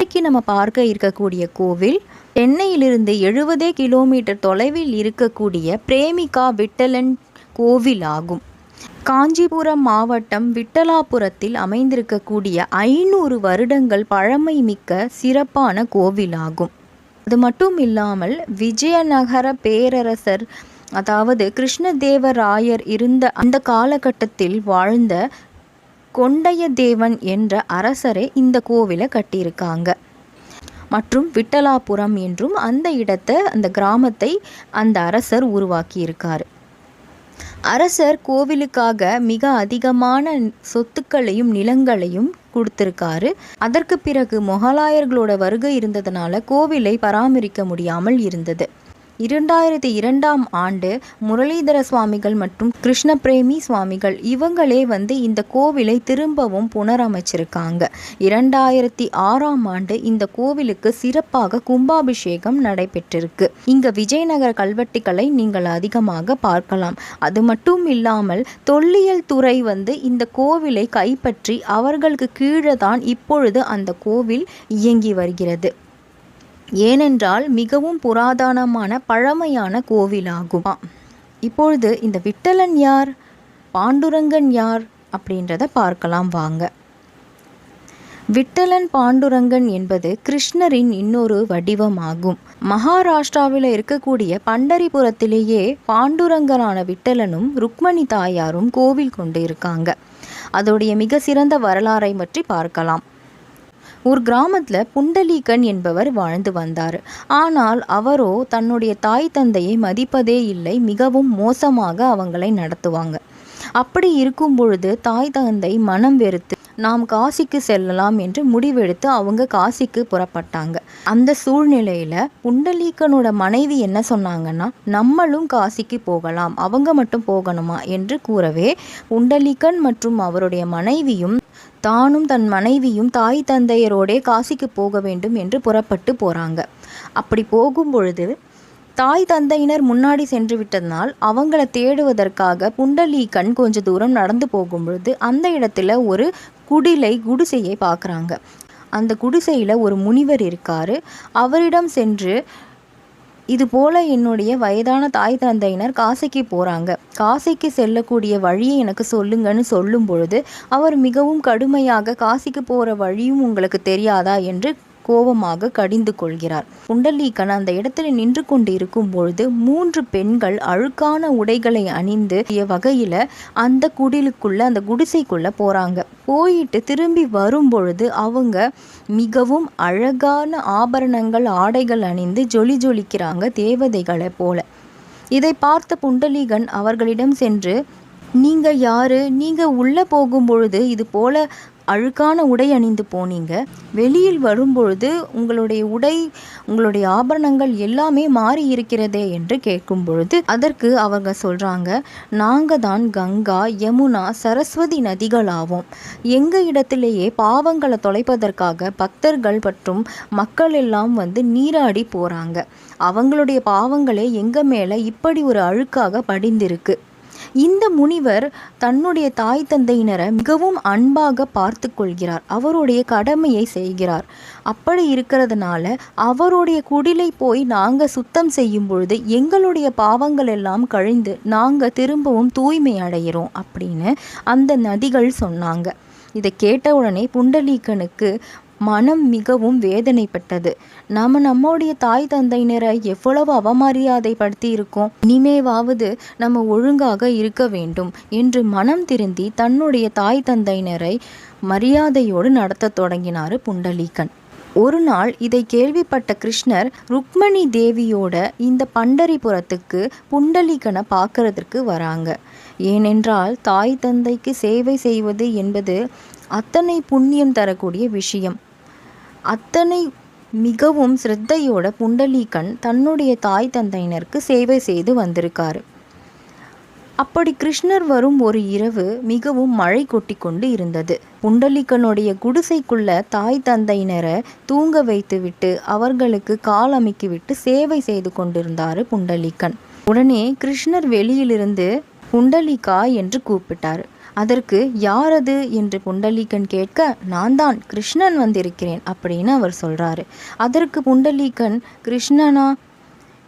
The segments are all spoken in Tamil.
இன்றைக்கு நம்ம பார்க்க இருக்கக்கூடிய கோவில் சென்னையிலிருந்து எழுபதே கிலோமீட்டர் தொலைவில் இருக்கக்கூடிய பிரேமிகா விட்டலன் கோவில் ஆகும் காஞ்சிபுரம் மாவட்டம் விட்டலாபுரத்தில் அமைந்திருக்கக்கூடிய ஐநூறு வருடங்கள் பழமை மிக்க சிறப்பான கோவிலாகும். அது மட்டும் இல்லாமல் விஜயநகர பேரரசர் அதாவது கிருஷ்ணதேவராயர் இருந்த அந்த காலகட்டத்தில் வாழ்ந்த கொண்டைய என்ற அரசரே இந்த கோவிலை கட்டியிருக்காங்க. மற்றும் விட்டலாபுரம் என்றும் அந்த இடத்தை அந்த கிராமத்தை அந்த அரசர் உருவாக்கியிருக்கார். அரசர் கோவிலுக்காக மிக அதிகமான சொத்துக்களையும் நிலங்களையும் கொடுத்துருக்காரு. அதற்கு பிறகு மொகலாயர்களோட வருகை இருந்ததுனால கோவிலை பராமரிக்க முடியாமல் இருந்தது. இரண்டாயிரத்தி இரண்டாம் ஆண்டு முரளிதர சுவாமிகள் மற்றும் கிருஷ்ணபிரேமி சுவாமிகள் இவங்களே வந்து இந்த கோவிலை திரும்பவும் புனரமைச்சிருக்காங்க. இரண்டாயிரத்தி ஆறாம் ஆண்டு இந்த கோவிலுக்கு சிறப்பாக கும்பாபிஷேகம் நடைபெற்றிருக்கு. இங்க விஜயநகர கல்வெட்டுகளை நீங்கள் அதிகமாக பார்க்கலாம். அது மட்டும் இல்லாமல் தொல்லியல் துறை வந்து இந்த கோவிலை கைப்பற்றி அவர்களுக்கு கீழே தான் இப்பொழுது அந்த கோவில் இயங்கி வருகிறது. ஏனென்றால் மிகவும் புராதனமான பழமையான கோவிலாகும். இப்பொழுது இந்த விட்டலன் யார்? பாண்டுரங்கன் யார்? அப்படின்றத பார்க்கலாம் வாங்க. விட்டலன் பாண்டுரங்கன் என்பது கிருஷ்ணரின் இன்னொரு வடிவமாகும். மகாராஷ்டிராவில் இருக்கக்கூடிய பண்டரிபுரத்திலேயே பாண்டுரங்கனான விட்டலனும் ருக்மணி தாயாரும் கோவில் கொண்டு இருக்காங்க அதோடைய மிக சிறந்த வரலாறை பற்றி பார்க்கலாம். ஒரு கிராமத்தில் புண்டலீகன் என்பவர் வாழ்ந்து வந்தார். ஆனால் அவரோ தன்னுடைய தாய் தந்தையை மதிப்பதே இல்லை மிகவும் மோசமாக அவங்களை நடத்துவாங்க. அப்படி இருக்கும் பொழுது தாய் தந்தை மனம் வெறுத்து நாம் காசிக்கு செல்லலாம் என்று முடிவெடுத்து அவங்க காசிக்கு புறப்பட்டாங்க. அந்த சூழ்நிலையில புண்டலீக்கனோட மனைவி என்ன சொன்னாங்கன்னா நம்மளும் காசிக்கு போகலாம் அவங்க மட்டும் போகணுமா? என்று கூறவே புண்டலீக்கன் மற்றும் அவருடைய மனைவியும் தானும் தன் மனைவியும் தாய் தந்தையரோடே காசிக்கு போக வேண்டும் என்று புறப்பட்டு போகிறாங்க அப்படி போகும் பொழுது தாய் தந்தையினர் முன்னாடி சென்று விட்டதனால் அவங்கள தேடுவதற்காக புண்டலீகன் கொஞ்ச தூரம் நடந்து போகும்பொழுது அந்த இடத்துல ஒரு குடிலை குடிசையை பார்க்குறாங்க. அந்த குடிசையில் ஒரு முனிவர் இருக்கார். அவரிடம் சென்று இது போல் என்னுடைய வயதான தாய் தந்தையினர் காசிக்கு போகிறாங்க காசிக்கு செல்லக்கூடிய வழியை எனக்கு சொல்லுங்கன்னு சொல்லும் பொழுது அவர் மிகவும் கடுமையாக காசிக்கு போகிற வழியும் உங்களுக்கு தெரியாதா? என்று கோபமாக கடிந்து கொள்கிறார். புண்டலீகன் அந்த இடத்துல நின்று கொண்டு இருக்கும் பொழுது மூன்று பெண்கள் அழுக்கான உடைகளை அணிந்து வகையில அந்த குடிலுக்குள்ள அந்த குடிசைக்குள்ள போறாங்க. போயிட்டு திரும்பி வரும் பொழுது அவங்க மிகவும் அழகான ஆபரணங்கள் ஆடைகள் அணிந்து ஜொலி ஜொலிக்கிறாங்க தேவதைகளை போல. இதை பார்த்த புண்டலீகன் அவர்களிடம் சென்று நீங்கள் யாரு? நீங்கள் உள்ளே போகும் பொழுது இது போல அழுக்கான உடை அணிந்து போனீங்க. வெளியில் வரும்பொழுது உங்களுடைய உடை உங்களுடைய ஆபரணங்கள் எல்லாமே மாறி இருக்கிறதே என்று கேட்கும் பொழுது அதற்கு அவங்க சொல்கிறாங்க நாங்கள் தான் கங்கா யமுனா சரஸ்வதி நதிகளாவோம். எங்கள் இடத்திலேயே பாவங்களை தொலைப்பதற்காக பக்தர்கள் மற்றும் மக்கள் எல்லாம் வந்து நீராடி போகிறாங்க அவங்களுடைய பாவங்களே எங்கள் மேலே இப்படி ஒரு அழுக்காக படிந்திருக்கு. இந்த முனிவர் தன்னுடைய தாய் தந்தையினரை மிகவும் அன்பாக பார்த்து கொள்கிறார். அவருடைய கடமையை செய்கிறார். அப்படி இருக்கிறதுனால அவருடைய குடிலை போய் நாங்கள் சுத்தம் செய்யும் பொழுது எங்களுடைய பாவங்கள் எல்லாம் கழிந்து நாங்கள் திரும்பவும் தூய்மை அடைகிறோம் அப்படின்னு அந்த நதிகள் சொன்னாங்க. இதை கேட்ட உடனே புண்டலீகனுக்கு மனம் மிகவும் வேதனைப்பட்டது. நம்ம நம்முடைய தாய் தந்தையினரை எவ்வளவு அவமரியாதைப்படுத்தி இருக்கோம் இனிமேவாவது நம்ம ஒழுங்காக இருக்க வேண்டும் என்று மனம் திருந்தி தன்னுடைய தாய் தந்தையினரை மரியாதையோடு நடத்த தொடங்கினார் புண்டலீகன். ஒரு நாள் இதை கேள்விப்பட்ட கிருஷ்ணர் ருக்மணி தேவியோட இந்த பண்டரிபுரத்துக்கு புண்டலீகனை பார்க்கறதுக்கு வராங்க. ஏனென்றால் தாய் தந்தைக்கு சேவை செய்வது என்பது அத்தனை புண்ணியம் தரக்கூடிய விஷயம். அத்தனை மிகவும் சிரத்தையோட புண்டலீகன் தன்னுடைய தாய் தந்தையினருக்கு சேவை செய்து வந்திருக்காரு. அப்படி கிருஷ்ணர் வரும் ஒரு இரவு மிகவும் மழை கொட்டி கொண்டு இருந்தது. புண்டலிக்கனுடைய குடிசைக்குள்ள தாய் தந்தையினரை தூங்க வைத்துவிட்டு அவர்களுக்கு கால் அமைக்கிவிட்டு சேவை செய்து கொண்டிருந்தார் புண்டலிக்கன் உடனே கிருஷ்ணர் வெளியிலிருந்து புண்டலிகா என்று கூப்பிட்டார். அதற்கு யார் அது என்று புண்டலீகன் கேட்க நான் தான் கிருஷ்ணன் வந்திருக்கிறேன் அப்படின்னு அவர் சொல்கிறாரு அதற்கு புண்டலீகன் கிருஷ்ணனா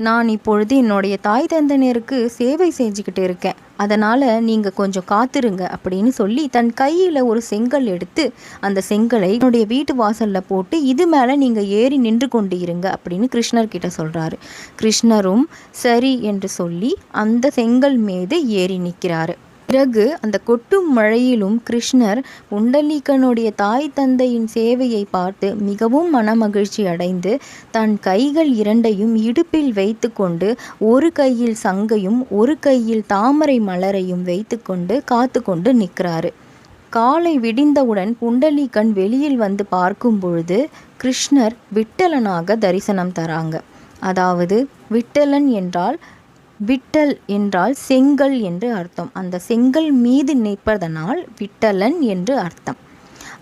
நான் இப்பொழுது என்னுடைய தாய் தந்தனருக்கு சேவை செஞ்சுக்கிட்டு இருக்கேன். அதனால் நீங்கள் கொஞ்சம் காத்திருங்க அப்படின்னு சொல்லி தன் கையில் ஒரு செங்கல் எடுத்து அந்த செங்கலை என்னுடைய வீட்டு வாசலில் போட்டு இது மேலே நீங்கள் ஏறி நின்று கொண்டு இருங்க அப்படின்னு கிருஷ்ணர் கிட்ட சொல்கிறாரு கிருஷ்ணரும் சரி என்று சொல்லி அந்த செங்கல் மீது ஏறி நிற்கிறாரு பிறகு அந்த கொட்டும் மழையிலும் கிருஷ்ணர் புண்டலீகனுடைய தாய் தந்தையின் சேவையை பார்த்து மிகவும் மனமகிழ்ச்சி அடைந்து தன் கைகள் இரண்டையும் இடுப்பில் வைத்துக்கொண்டு ஒரு கையில் சங்கையும் ஒரு கையில் தாமரை மலரையும் வைத்துக்கொண்டு காத்து கொண்டு நிற்கிறாரு. காலை விடிந்தவுடன் புண்டலீகன் வெளியில் வந்து பார்க்கும் பொழுது கிருஷ்ணர் விட்டலனாக தரிசனம் தராங்க. அதாவது விட்டலன் என்றால் விட்டல் என்றால் செங்கல் என்று அர்த்தம். அந்த செங்கல் மீது நிற்பதனால் விட்டலன் என்று அர்த்தம்.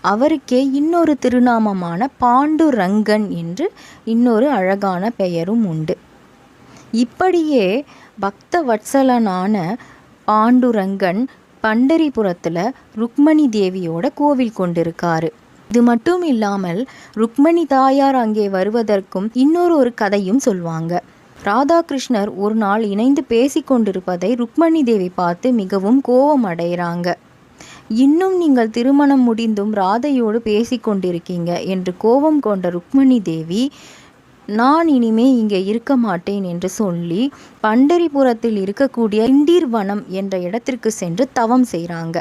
அவருக்கே இன்னொரு திருநாமமான பாண்டுரங்கன் என்று இன்னொரு அழகான பெயரும் உண்டு. இப்படியே பக்த வட்சலனான பாண்டுரங்கன் பண்டரிபுரத்தில் ருக்மணி தேவியோட கோவில் கொண்டிருக்காரு. இது மட்டும் இல்லாமல் ருக்மணி தாயார் அங்கே வருவதற்கும் இன்னொரு ஒரு கதையும் சொல்வாங்க. ராதாகிருஷ்ணர் ஒரு நாள் இணைந்து பேசிக்கொண்டிருப்பதை ருக்மணி தேவி பார்த்து மிகவும் கோபம் அடைகிறாங்க. இன்னும் நீங்கள் திருமணம் முடிந்தும் ராதையோடு பேசிக்கொண்டிருக்கீங்க என்று கோபம் கொண்ட ருக்மணி தேவி நான் இனிமே இங்கே இருக்க மாட்டேன் என்று சொல்லி பண்டரிபுரத்தில் இருக்கக்கூடிய இண்டீர் வனம் என்ற இடத்திற்கு சென்று தவம் செய்கிறாங்க.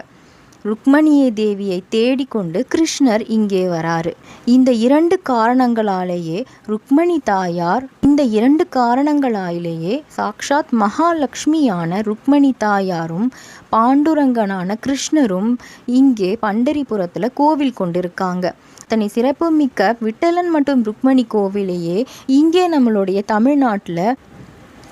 ருக்மணியை தேவியை தேடிக்கொண்டு கிருஷ்ணர் இங்கே வராரு இந்த இரண்டு காரணங்களாலேயே ருக்மணி தாயார் இந்த இரண்டு காரணங்களாலேயே சாக்ஷாத் மகாலட்சுமியான ருக்மணி தாயாரும் பாண்டுரங்கனான கிருஷ்ணரும் இங்கே பண்டரிபுரத்தில் கோவில் கொண்டிருக்காங்க. தனி சிறப்புமிக்க விட்டலன் மற்றும் ருக்மணி கோவிலையே இங்கே நம்மளுடைய தமிழ்நாட்டில்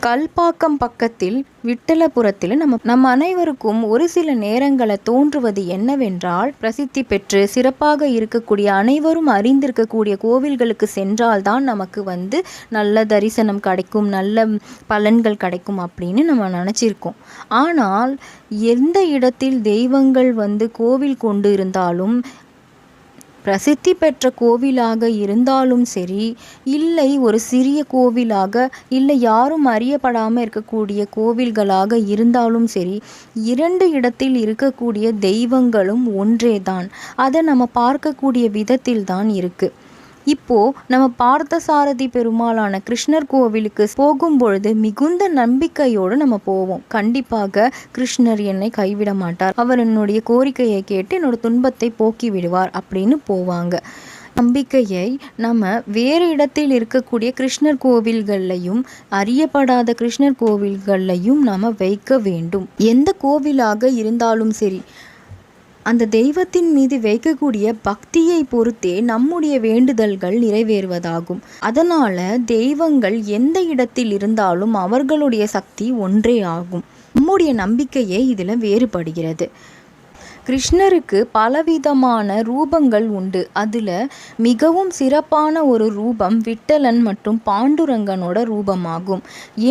கல்பாக்கம் பக்கத்தில் விட்டலபுரத்தில் நம்ம நம் அனைவருக்கும் ஒரு சில நேரங்களை தோன்றுவது என்னவென்றால் பிரசித்தி பெற்று சிறப்பாக இருக்கக்கூடிய அனைவரும் அறிந்திருக்கக்கூடிய கோவில்களுக்கு சென்றால்தான் நமக்கு வந்து நல்ல தரிசனம் கிடைக்கும் நல்ல பலன்கள் கிடைக்கும் அப்படின்னு நம்ம நினச்சிருக்கோம். ஆனால் எந்த இடத்தில் தெய்வங்கள் வந்து கோவில் கொண்டு இருந்தாலும் பிரசித்தி பெற்ற கோவிலாக இருந்தாலும் சரி இல்லை ஒரு சிறிய கோவிலாக இல்லை யாரும் அறியப்படாமல் இருக்கக்கூடிய கோவில்களாக இருந்தாலும் சரி இரண்டு இடத்தில் இருக்கக்கூடிய தெய்வங்களும் ஒன்றே தான் அதை நம்ம பார்க்கக்கூடிய விதத்தில் தான் இருக்குது இப்போ நம்ம பார்த்தசாரதி பெருமாளான கிருஷ்ணர் கோவிலுக்கு போகும் பொழுது மிகுந்த நம்பிக்கையோடு நம்ம போவோம். கண்டிப்பாக கிருஷ்ணர் என்னை கைவிட மாட்டார். அவர் என்னுடைய கோரிக்கையை கேட்டு என்னோட துன்பத்தை போக்கி விடுவார் அப்படின்னு போவாங்க. நம்பிக்கையை நம்ம வேறு இடத்தில் இருக்கக்கூடிய கிருஷ்ணர் கோவில்கள்லையும் அறியப்படாத கிருஷ்ணர் கோவில்கள்லையும் நாம் வைக்க வேண்டும். எந்த கோவிலாக இருந்தாலும் சரி அந்த தெய்வத்தின் மீது வைக்கக்கூடிய பக்தியை பொறுத்தே நம்முடைய வேண்டுதல்கள் நிறைவேறுவதாகும். அதனால தெய்வங்கள் எந்த இடத்தில் இருந்தாலும் அவர்களுடைய சக்தி ஒன்றே ஆகும். நம்முடைய நம்பிக்கையே இதில் வேறுபடுகிறது. கிருஷ்ணருக்கு பலவிதமான ரூபங்கள் உண்டு. அதில் மிகவும் சிறப்பான ஒரு ரூபம் விட்டலன் மற்றும் பாண்டுரங்கனோட ரூபமாகும்.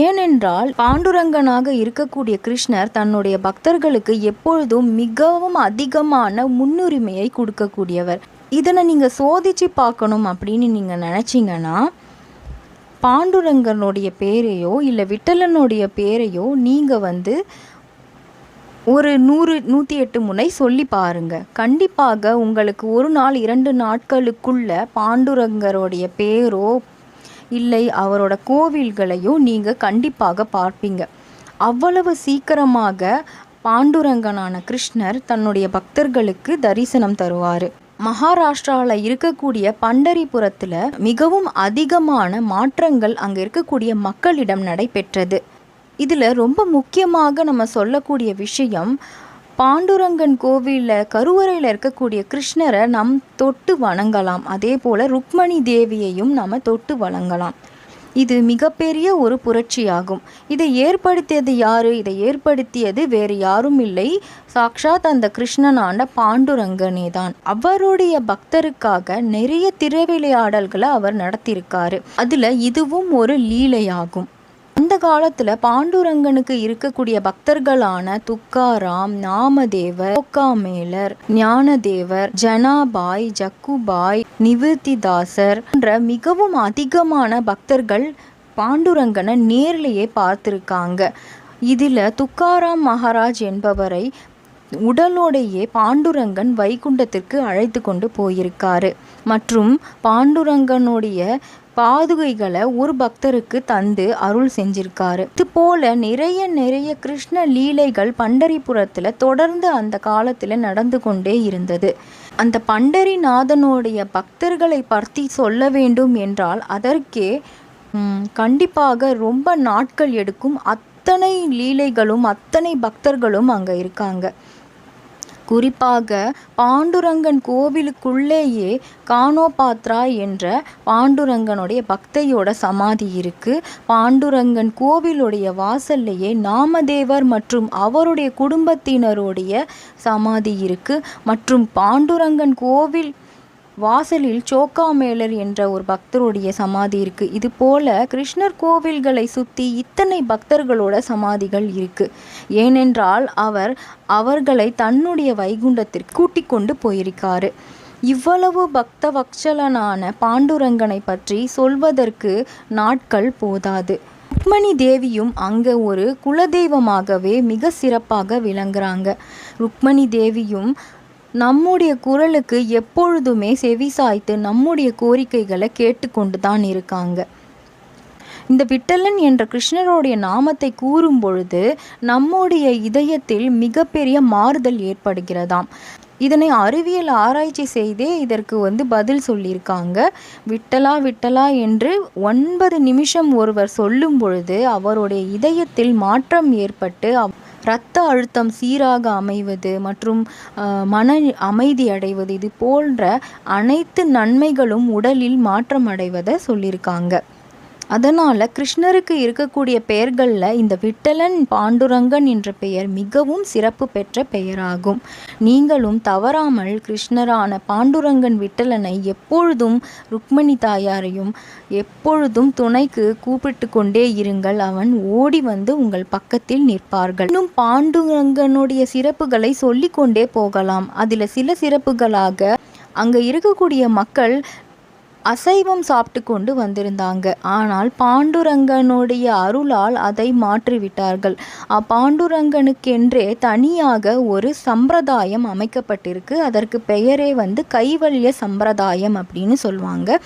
ஏனென்றால் பாண்டுரங்கனாக இருக்கக்கூடிய கிருஷ்ணர் தன்னுடைய பக்தர்களுக்கு எப்பொழுதும் மிகவும் அதிகமான முன்னுரிமையை கொடுக்கக்கூடியவர். இதனை நீங்கள் சோதிச்சு பார்க்கணும் அப்படின்னு நீங்கள் நினச்சிங்கன்னா பாண்டுரங்கனுடைய பேரையோ இல்லை விட்டலனுடைய பேரையோ நீங்கள் வந்து ஒரு நூறு நூற்றி எட்டு முனை சொல்லி பாருங்க. கண்டிப்பாக உங்களுக்கு ஒரு நாள் இரண்டு நாட்களுக்குள்ள பாண்டுரங்கருடைய பேரோ இல்லை அவரோட கோவில்களையோ நீங்கள் கண்டிப்பாக பார்ப்பீங்க. அவ்வளவு சீக்கிரமாக பாண்டுரங்கனான கிருஷ்ணர் தன்னுடைய பக்தர்களுக்கு தரிசனம் தருவார். மகாராஷ்டிராவில் இருக்கக்கூடிய பண்டரிபுரத்தில் மிகவும் அதிகமான மாற்றங்கள் அங்கே இருக்கக்கூடிய மக்களிடம் நடைபெற்றது. இதில் ரொம்ப முக்கியமாக நம்ம சொல்லக்கூடிய விஷயம் பாண்டுரங்கன் கோவிலில் கருவறையில் இருக்கக்கூடிய கிருஷ்ணரை நம் தொட்டு வணங்கலாம். அதே போல் ருக்மணி தேவியையும் நம்ம தொட்டு வணங்கலாம். இது மிகப்பெரிய ஒரு புரட்சியாகும். இதை ஏற்படுத்தியது யாரு? இதை ஏற்படுத்தியது வேறு யாரும் இல்லை. சாக்ஷாத் அந்த கிருஷ்ணனான பாண்டுரங்கனே தான். அவருடைய பக்தருக்காக நிறைய திருவிளையாடல்களை அவர் நடத்தியிருக்காரு. அதில் இதுவும் ஒரு லீலையாகும். அந்த காலத்துல பாண்டுரங்கனுக்கு இருக்கக்கூடிய பக்தர்களான துக்காராம் நாமதேவர் கோக்காமேலர் ஞானதேவர் ஜனாபாய் ஜக்குபாய் நிவிருத்திதாசர் என்ற மிகவும் அதிகமான பக்தர்கள் பாண்டுரங்கனை நேர்லேயே பார்த்துருக்காங்க. இதில் துக்காராம் மகாராஜ் என்பவரை உடலோடையே பாண்டுரங்கன் வைகுண்டத்திற்கு அழைத்து கொண்டு போயிருக்காரு. மற்றும் பாண்டுரங்கனுடைய பாதுகைகளை ஒரு பக்தருக்கு தந்து அருள் செஞ்சிருக்காரு. இது போல நிறைய நிறைய கிருஷ்ண லீலைகள் பண்டரிபுரத்தில் தொடர்ந்து அந்த காலத்தில் நடந்து கொண்டே இருந்தது. அந்த பண்டரிநாதனுடைய பக்தர்களை பற்றி சொல்ல வேண்டும் என்றால் அதற்கே கண்டிப்பாக ரொம்ப நாட்கள் எடுக்கும். அத்தனை லீலைகளும் அத்தனை பக்தர்களும் அங்கே இருக்காங்க. குறிப்பாக பாண்டுரங்கன் கோவிலுக்குள்ளேயே கானோபாத்ரா என்ற பாண்டுரங்கனுடைய பக்தையோட சமாதி இருக்கு. பாண்டுரங்கன் கோவிலுடைய வாசல்லையே நாமதேவர் மற்றும் அவருடைய குடும்பத்தினருடைய சமாதி இருக்கு. மற்றும் பாண்டுரங்கன் கோவில் வாசலில் சோக்காமேலர் என்ற ஒரு பக்தருடைய சமாதி இருக்கு. இது போல கிருஷ்ணர் கோவில்களை சுத்தி இத்தனை பக்தர்களோட சமாதிகள் இருக்கு. ஏனென்றால் அவர் அவர்களை தன்னுடைய வைகுண்டத்திற்கு கூட்டிக் கொண்டு போயிருக்காரு. இவ்வளவு பக்த வக்ஷலனான பாண்டுரங்கனை பற்றி சொல்வதற்கு நாட்கள் போதாது. ருக்மணி தேவியும் அங்கே ஒரு குலதெய்வமாகவே மிக சிறப்பாக விளங்குறாங்க. ருக்மணி தேவியும் நம்முடைய குரலுக்கு எப்பொழுதுமே செவிசாய்த்து நம்முடைய கோரிக்கைகளை கேட்டுக்கொண்டு தான் இருக்காங்க. இந்த விட்டலன் என்ற கிருஷ்ணருடைய நாமத்தை கூறும் பொழுது நம்முடைய இதயத்தில் மிகப்பெரிய மாறுதல் ஏற்படுகிறதாம். இதனை அறிவியல் ஆராய்ச்சி செய்தே இதற்கு வந்து பதில் சொல்லியிருக்காங்க. விட்டலா விட்டலா என்று ஒன்பது நிமிஷம் ஒருவர் சொல்லும் பொழுது அவருடைய இதயத்தில் மாற்றம் ஏற்பட்டு இரத்த அழுத்தம் சீராக அமைவது மற்றும் மன அமைதி அடைவது இது போன்ற அனைத்து நன்மைகளும் உடலில் மாற்றம் அடைவதை சொல்லியிருக்காங்க. அதனால் கிருஷ்ணருக்கு இருக்கக்கூடிய பெயர்களில் இந்த விட்டலன் பாண்டுரங்கன் என்ற பெயர் மிகவும் சிறப்பு பெற்ற பெயராகும். நீங்களும் தவறாமல் கிருஷ்ணரான பாண்டுரங்கன் விட்டலனை எப்பொழுதும் ருக்மணி தாயாரையும் எப்பொழுதும் துணைக்கு கூப்பிட்டு கொண்டே இருங்கள். அவன் ஓடி வந்து உங்கள் பக்கத்தில் நிற்பார்கள். இன்னும் பாண்டுரங்கனுடைய சிறப்புகளை சொல்லிக்கொண்டே போகலாம். அதில் சில சிறப்புகளாக அங்கே இருக்கக்கூடிய மக்கள் அசைவம் சாப்பிட்டு கொண்டு வந்திருந்தாங்க. ஆனால் பாண்டுரங்கனுடைய அருளால் அதை மாற்றிவிட்டார்கள். பாண்டுரங்கனுக்கென்றே தனியாக ஒரு சம்பிரதாயம் அமைக்கப்பட்டிருக்கு. அதற்கு பெயரே வந்து கைவல்ய சம்பிரதாயம் அப்படின்னு சொல்லுவாங்க.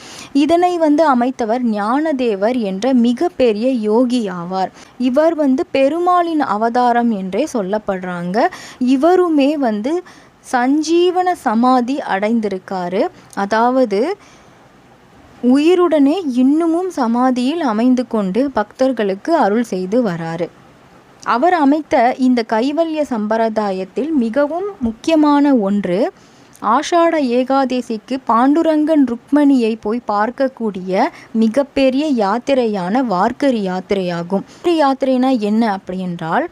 இதனை வந்து அமைத்தவர் ஞானதேவர் என்ற மிகப்பெரிய யோகி ஆவார். இவர் வந்து பெருமாளின் அவதாரம் என்றே சொல்லப்படுறாங்க. இவருமே வந்து சஞ்சீவன சமாதி அடைந்திருக்காரு. அதாவது உயிருடனே இன்னமும் சமாதியில் அமைந்து கொண்டு பக்தர்களுக்கு அருள் செய்து வராரு. அவர் அமைத்த இந்த கைவல்ய சம்பிரதாயத்தில் மிகவும் முக்கியமான ஒன்று ஆஷாட ஏகாதேசிக்கு பாண்டுரங்கன் ருக்மணியை போய் பார்க்கக்கூடிய மிகப்பெரிய யாத்திரையான வார்க்கரி யாத்திரையாகும். யாத்திரைனா என்ன அப்படி என்றால்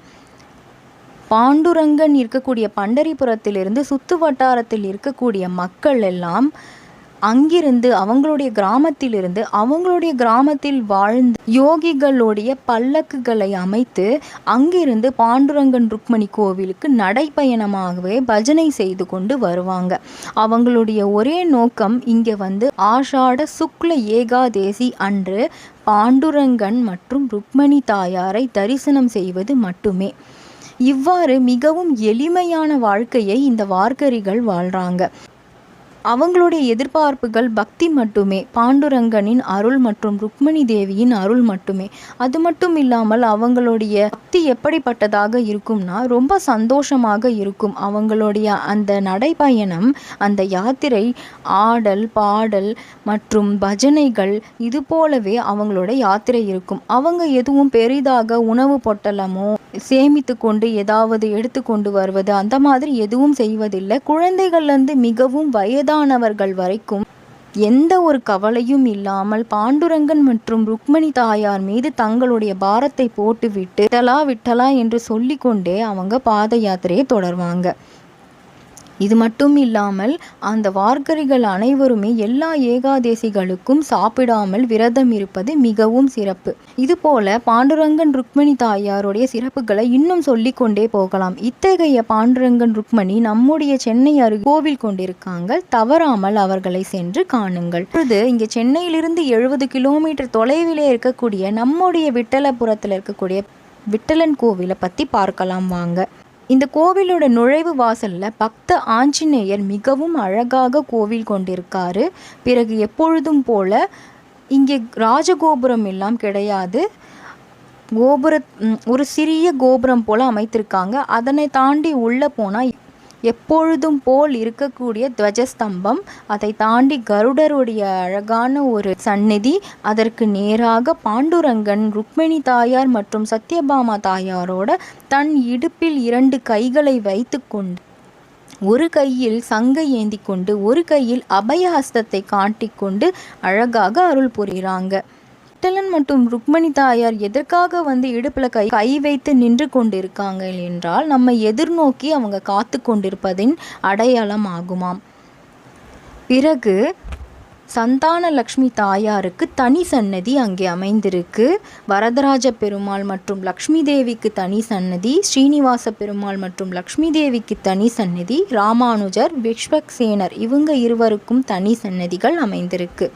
பாண்டுரங்கன் இருக்கக்கூடிய பண்டரிபுரத்திலிருந்து சுத்து வட்டாரத்தில் இருக்கக்கூடிய மக்கள் எல்லாம் அங்கிருந்து அவங்களுடைய கிராமத்திலிருந்து அவங்களுடைய கிராமத்தில் வாழ்ந்த யோகிகளுடைய பல்லக்குகளை அமைத்து அங்கிருந்து பாண்டுரங்கன் ருக்மணி கோவிலுக்கு நடைப்பயணமாகவே பஜனை செய்து கொண்டு வருவாங்க. அவங்களுடைய ஒரே நோக்கம் இங்கே வந்து ஆஷாட சுக்ல ஏகாதேசி அன்று பாண்டுரங்கன் மற்றும் ருக்மணி தாயாரை தரிசனம் செய்வது மட்டுமே. இவ்வாறு மிகவும் எளிமையான வாழ்க்கையை இந்த வார்க்கரிகள் வாழ்றாங்க. அவங்களுடைய எதிர்பார்ப்புகள் பக்தி மட்டுமே பாண்டுரங்கனின் அருள் மற்றும் ருக்மணி தேவியின் அருள் மட்டுமே. அது மட்டும் இல்லாமல் அவங்களுடைய பக்தி எப்படிப்பட்டதாக இருக்கும்னா ரொம்ப சந்தோஷமாக இருக்கும். அவங்களுடைய அந்த நடைப்பயணம் அந்த யாத்திரை ஆடல் பாடல் மற்றும் பஜனைகள் இது போலவே அவங்களோட யாத்திரை இருக்கும். அவங்க எதுவும் பெரிதாக உணவு பொட்டலமோ சேமித்து கொண்டு ஏதாவது எடுத்து கொண்டு வருவது அந்த மாதிரி எதுவும் செய்வதில்லை. குழந்தைகள்லேருந்து மிகவும் வயது வயதானவர்கள் வரைக்கும் எந்த ஒரு கவலையும் இல்லாமல் பாண்டுரங்கன் மற்றும் ருக்மணி தாயார் மீது தங்களுடைய பாரத்தை போட்டுவிட்டு விட்டலா விட்டலா என்று சொல்லிக்கொண்டே அவங்க பாத யாத்திரையை தொடர்வாங்க. இது மட்டும் இல்லாமல் அந்த வார்கரிகள் அனைவருமே எல்லா ஏகாதேசிகளுக்கும் சாப்பிடாமல் விரதம் இருப்பது மிகவும் சிறப்பு. இதுபோல பாண்டுரங்கன் ருக்மணி தாயாருடைய சிறப்புகளை இன்னும் சொல்லிக்கொண்டே போகலாம். இத்தகைய பாண்டுரங்கன் ருக்மணி நம்முடைய சென்னை அருகே கோவில் கொண்டிருக்காங்க. தவறாமல் அவர்களை சென்று காணுங்கள். இது இங்கே சென்னையிலிருந்து எழுபது கிலோமீட்டர் தொலைவிலே இருக்கக்கூடிய நம்முடைய விட்டலபுரத்தில் இருக்கக்கூடிய விட்டலன் கோவிலை பற்றி பார்க்கலாம் வாங்க. இந்த கோவிலோட நுழைவு வாசலில் பக்த ஆஞ்சநேயர் மிகவும் அழகாக கோவில் கொண்டிருக்காரு. பிறகு எப்பொழுதும் போல இங்கே ராஜகோபுரம் எல்லாம் கிடையாது. கோபுர ஒரு சிறிய கோபுரம் போல் அமைத்திருக்காங்க. அதனை தாண்டி உள்ளே போனால் எப்பொழுதும் போல் இருக்கக்கூடிய துவஜஸ்தம்பம். அதை தாண்டி கருடருடைய அழகான ஒரு சந்நிதி. அதற்கு நேராக பாண்டுரங்கன் ருக்மிணி தாயார் மற்றும் சத்யபாமா தாயாரோட தன் இடுப்பில் இரண்டு கைகளை வைத்துக்கொண்டு ஒரு கையில் சங்கை ஏந்தி கொண்டு ஒரு கையில் அபயஹஸ்தத்தை காட்டிக்கொண்டு அழகாக அருள் புரிகிறாங்க. விட்டலன் மற்றும் ருக்மணி தாயார் எதற்காக வந்து இடுப்பில் கை கை வைத்து நின்று கொண்டிருக்காங்க என்றால் நம்ம எதிர்நோக்கி அவங்க காத்து கொண்டிருப்பதின் அடையாளம் ஆகுமாம். பிறகு சந்தான லக்ஷ்மி தாயாருக்கு தனி சன்னதி அங்கே அமைந்திருக்கு. வரதராஜ பெருமாள் மற்றும் லக்ஷ்மி தேவிக்கு தனி சன்னதி ஸ்ரீனிவாச பெருமாள் மற்றும் லக்ஷ்மி தேவிக்கு தனி சன்னதி ராமானுஜர் விஸ்வக்சேனர் இவங்க இருவருக்கும் தனி சன்னதிகள் அமைந்திருக்கு.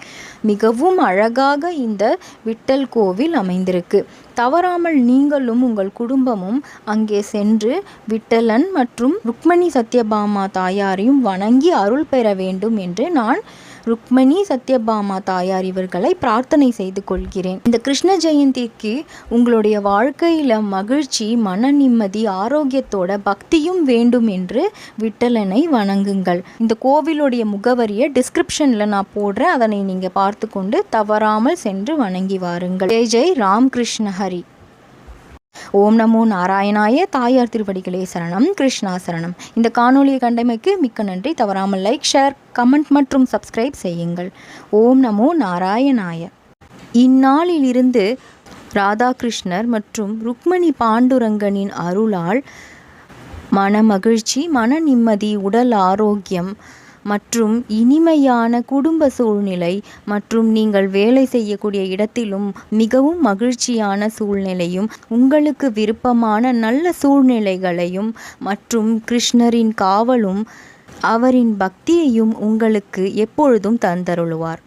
மிகவும் அழகாக இந்த விட்டல் கோவில் அமைந்திருக்கு. தவறாமல் நீங்களும் உங்கள் குடும்பமும் அங்கே சென்று விட்டலன் மற்றும் ருக்மணி சத்யபாமா தாயாரையும் வணங்கி அருள் பெற வேண்டும் என்று நான் ருக்மணி சத்யபாமா தாயார் இவர்களை பிரார்த்தனை செய்து கொள்கிறேன். இந்த கிருஷ்ண ஜெயந்திக்கு உங்களுடைய வாழ்க்கையில் மகிழ்ச்சி மன நிம்மதி ஆரோக்கியத்தோட பக்தியும் வேண்டும் என்று விட்டலனை வணங்குங்கள். இந்த கோவிலுடைய முகவரியை டிஸ்கிரிப்ஷனில் நான் போடுறேன். அதனை நீங்கள் பார்த்து கொண்டு தவறாமல் சென்று வணங்கி வாருங்கள். ஜெய் ஜெய் ராம்கிருஷ்ண ஹரி. ஓம் நமோ நாராயணாய தாயார் திருப்படிகளே சரணம் கிருஷ்ணா சரணம். இந்த காணொலியை கண்டமைக்கு மிக்க நன்றி. தவறாமல் லைக் ஷேர் கமெண்ட் மற்றும் சப்ஸ்கிரைப் செய்யுங்கள். ஓம் நமோ நாராயணாய. இந்நாளிலிருந்து ராதாகிருஷ்ணர் மற்றும் ருக்மணி பாண்டுரங்கனின் அருளால் மனமகிழ்ச்சி மன நிம்மதி உடல் ஆரோக்கியம் மற்றும் இனிமையான குடும்ப சூழ்நிலை மற்றும் நீங்கள் வேலை செய்யக்கூடிய இடத்திலும் மிகவும் மகிழ்ச்சியான சூழ்நிலையும் உங்களுக்கு விருப்பமான நல்ல சூழ்நிலைகளையும் மற்றும் கிருஷ்ணரின் காவலும் அவரின் பக்தியையும் உங்களுக்கு எப்பொழுதும் தந்தருளுவார்.